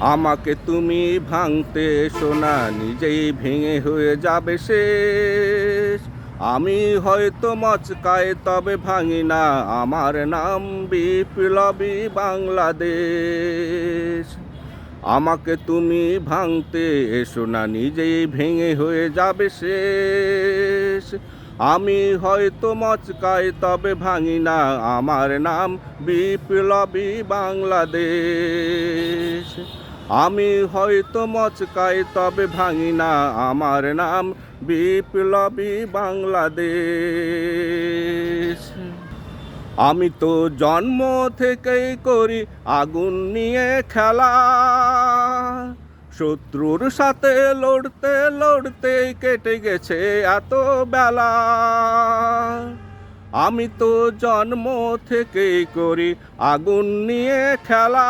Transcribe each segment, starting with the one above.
আমাকে তুমি ভাঙতে শোনা নিজেই ভেঙে হয়ে যাবে শেষ। আমি হয়তো মচকায়, তবে ভাঙি না, আমার নাম বিপ্লবী বাংলাদেশ। আমাকে তুমি ভাঙতে এসো না, নিজেই ভেঙে হয়ে যাবে শেষ। আমি হয়তো মচকাই তবে ভাঙি না, আমার নাম বিপ্লবী বাংলাদেশ। আমি হয়তো মচকাই তবে ভাঙি না আমার নাম বিপ্লবী বাংলাদেশ। আমি তো জন্ম থেকেই করি আগুন নিয়ে খেলা। শত্রুর সাথে লড়তে লড়তে কেটে গেছে এত বেলা। আমি তো জন্ম থেকেই করি আগুন নিয়ে খেলা।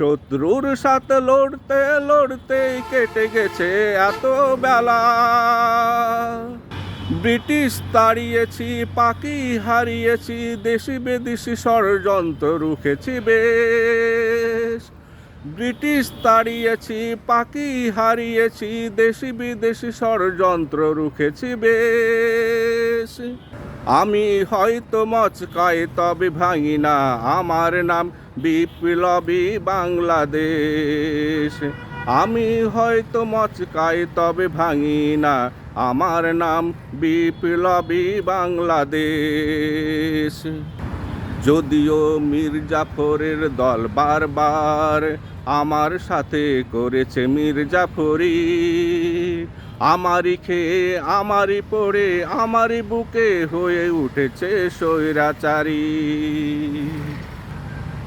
শত্রুর সাথে লড়তে লড়তে কেটে গেছে এত বেলা। ব্রিটিশ তাড়িয়েছি পাকি হারিয়েছি, দেশি বিদেশি ষড়যন্ত্র রুখেছি বেশ। ব্রিটিশ তাড়িয়েছি পাকি হারিয়েছি, দেশি বিদেশি ষড়যন্ত্র রুখেছি বেশ। আমি হয়তো মচকাই তবে ভাঙি না। আমার নাম বিপ্লবী বাংলাদেশ। আমি হয়তো মচকাই তবে ভাঙি না। আমার নাম বিপ্লবী বাংলাদেশ। যদিও মীর জাফরের দল বারবার আমার সাথে করেছে মীর জাফরি আমারই খেয়ে আমারই পড়ে আমারই বুকে হয়ে উঠেছে স্বৈরাচারী।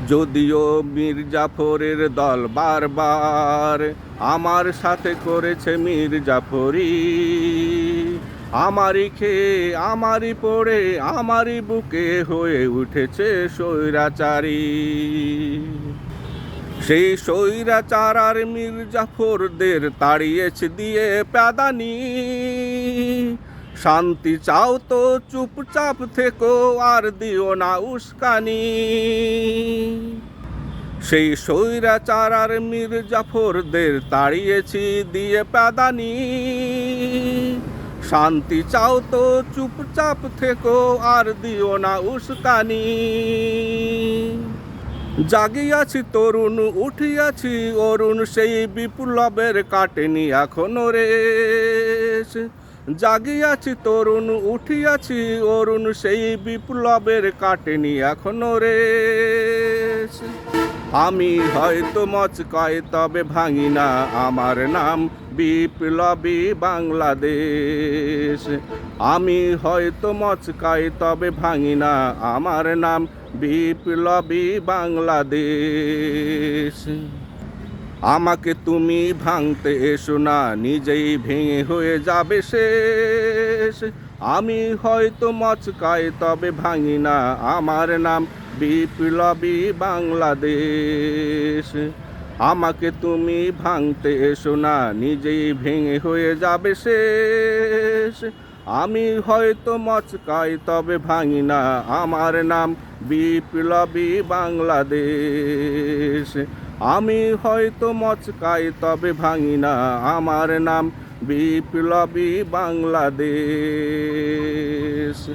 যদিও মীর জাফরের দল বারবার আমার সাথে করেছে মীর জাফরি। আমারই খেয়ে আমারই পড়ে আমারই বুকে হয়ে উঠেছে স্বৈরাচারী। সেই স্বৈরাচার আর মীর জাফরদের তাড়িয়েছে দিয়ে প্যাদানি। শান্তি চাও তো চুপচাপ থেকো, আর দিও না উস্কানি। সেই স্বৈরাচার আর মীর জাফরদের তাড়িয়েছি দিয়ে প্যাদানি। শান্তি চাও তো চুপচাপ থেকো, আর দিও না উস্কানি। জাগিয়াছি তরুণ, উঠিয়াছি অরুণ, সেই বিপ্লবের কাটেনি এখনও রে জাগিয়াছি তরুণ, উঠিয়াছি অরুণ, সেই বিপ্লবের কাটেনি এখনও রেশ আমি হয়তো মচকাই তবে ভাঙি না আমার নাম বিপ্লবী বাংলাদেশ। আমি হয়তো মচকাই তবে ভাঙি না আমার নাম বিপ্লবী বাংলাদেশ। আমাকে তুমি ভাঙতে এসো না, নিজেই ভেঙে হয়ে যাবে শেষ। আমি হয়তো মচকাই তবে ভাঙি না আমার নাম বিপ্লবী বাংলাদেশ, আমাকে তুমি ভাঙতে এসো না, নিজেই ভেঙে হয়ে যাবে শেষ। আমি হয়তো মচকাই, তবে ভাঙি না, আমার নাম বিপ্লবী বাংলাদেশ। আমি হয়তো মচকাই, তবে ভাঙি না, আমার নাম বিপ্লবী বাংলাদেশ।